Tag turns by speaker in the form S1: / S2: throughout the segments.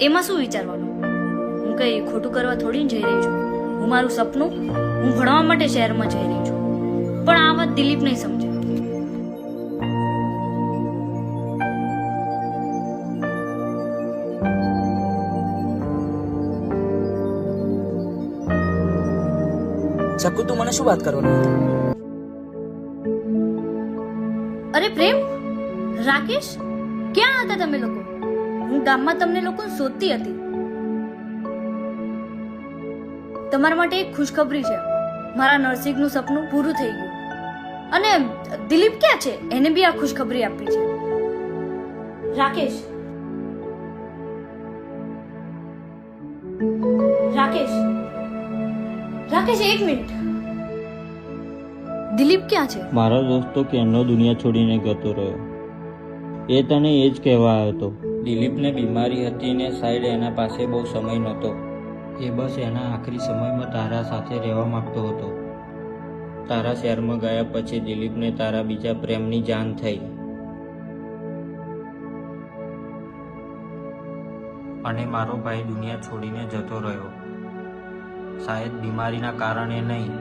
S1: એમાં શું વિચારવાનું? હું કઈ ખોટું કરવા થોડી જઈ રહી છું. હું મારું સપનું હું ભણવા માટે શહેરમાં જઈ રહી છું. પણ આ વાત દિલીપ નહીં સમજે.
S2: શકુ તું મને શું વાત કરવાની હતી?
S1: અરે પ્રેમ? રાકેશ? ક્યાં હતા તમે લોકો? હું ગામમાં તમને લોકો શોધતી હતી. તમારા માટે એક ખુશખબરી છે. મારા નરસિંહનું સપનું પૂરું થઈ ગયું. અને દિલીપ ક્યાં છે? એને બી આ ખુશખબરી આપી છે. રાકેશ. રાકેશ. રાકેશ, એક મિનિટ. દિલીપ ક્યાં છે?
S3: મારો દોસ્ત તો કેમનો દુનિયા છોડીને ગતો રહ્યો. એ તને એ જ કહેવા આવ્યો હતો. દિલીપને બીમારી હતી ને સાઈડ એના પાસે બહુ સમય નહોતો. એ બસ એના આખરી સમયમાં તારા સાથે રહેવા માંગતો હતો. તારા શહેરમાં ગયા પછી દિલીપને તારા બીજા પ્રેમની જાણ થઈ. અને મારો ભાઈ દુનિયા છોડીને જતો રહ્યો. શાયદ બીમારીના કારણે નહીં,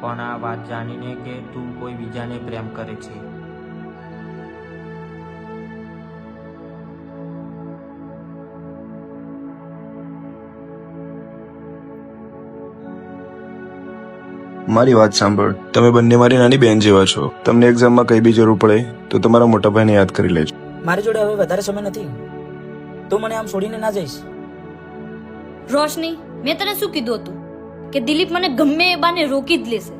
S3: પણ આ વાત જાણીને કે તું કોઈ બીજાને પ્રેમ કરે છે.
S4: મારી વાત સાંભળ. તમે બંને મારી નાની બહેન જેવા છો. તમને એક્ઝામમાં કઈ બી જરૂર પડે તો તમારા મોટા ભાઈને યાદ કરી લેજો.
S2: મારી જોડે હવે વધારે સમય નથી. તો મને આમ છોડીને ના જઈશ.
S1: રોશની મેં તને શું કીધું હતું? કે દિલીપ મને ગમે એ બાને રોકી જ લેશે.